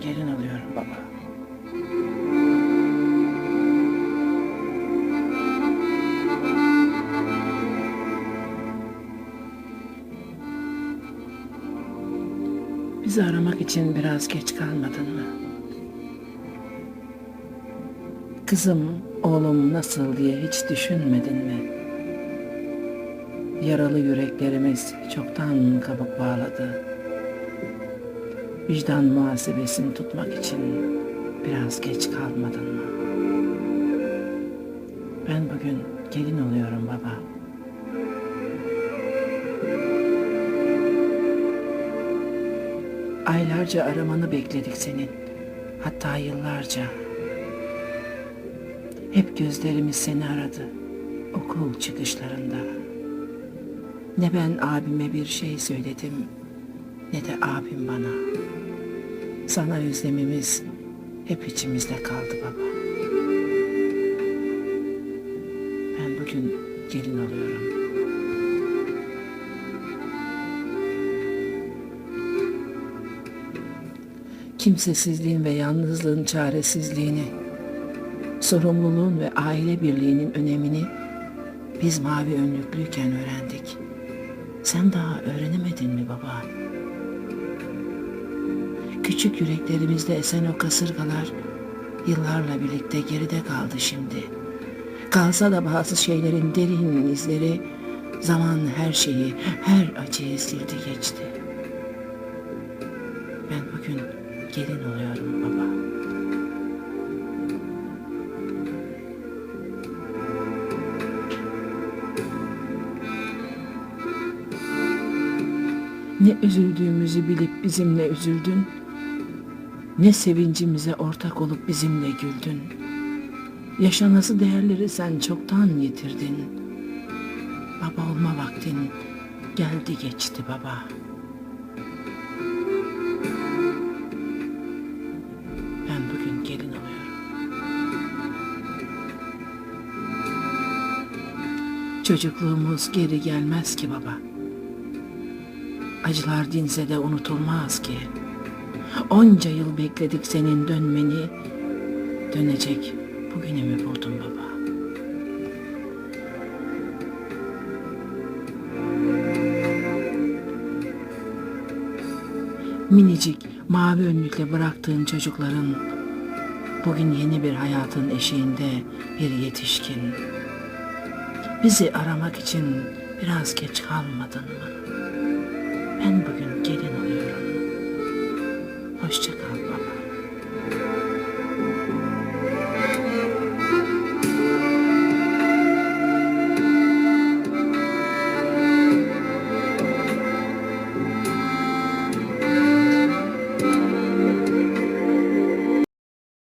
gelin alıyorum baba. Bizi aramak için biraz geç kalmadın mı? Kızım, oğlum nasıl diye hiç düşünmedin mi? Yaralı yüreklerimiz çoktan kabuk bağladı. Vicdan muhasebesini tutmak için biraz geç kalmadın mı? Ben bugün gelin oluyorum baba. Aylarca aramanı bekledik senin. Hatta yıllarca. Hep gözlerimiz seni aradı. Okul çıkışlarında. Ne ben abime bir şey söyledim ne de abim bana. Sana özlemimiz hep içimizde kaldı baba. Ben bugün gelin oluyorum. Kimsesizliğin ve yalnızlığın çaresizliğini, sorumluluğun ve aile birliğinin önemini biz mavi önlüklüyken öğrendik. Sen daha öğrenemedin mi baba? Küçük yüreklerimizde esen o kasırgalar yıllarla birlikte geride kaldı şimdi. Kalsa da bazı şeylerin derin izleri zaman her şeyi, her acıyı sildi geçti. Ben bugün gelin oluyorum baba. Ne üzüldüğümüzü bilip bizimle üzüldün, ne sevincimize ortak olup bizimle güldün. Yaşanası değerleri sen çoktan yitirdin. Baba olma vaktin geldi geçti baba. Ben bugün gelin oluyorum. Çocukluğumuz geri gelmez ki baba. Acılar dinse de unutulmaz ki. Onca yıl bekledik senin dönmeni. Dönecek bugünümü buldum baba. Minicik mavi önlükle bıraktığın çocukların bugün yeni bir hayatın eşiğinde bir yetişkin. Bizi aramak için biraz geç kalmadın mı? Ben bugün gelin oluyorum. Hoşça kal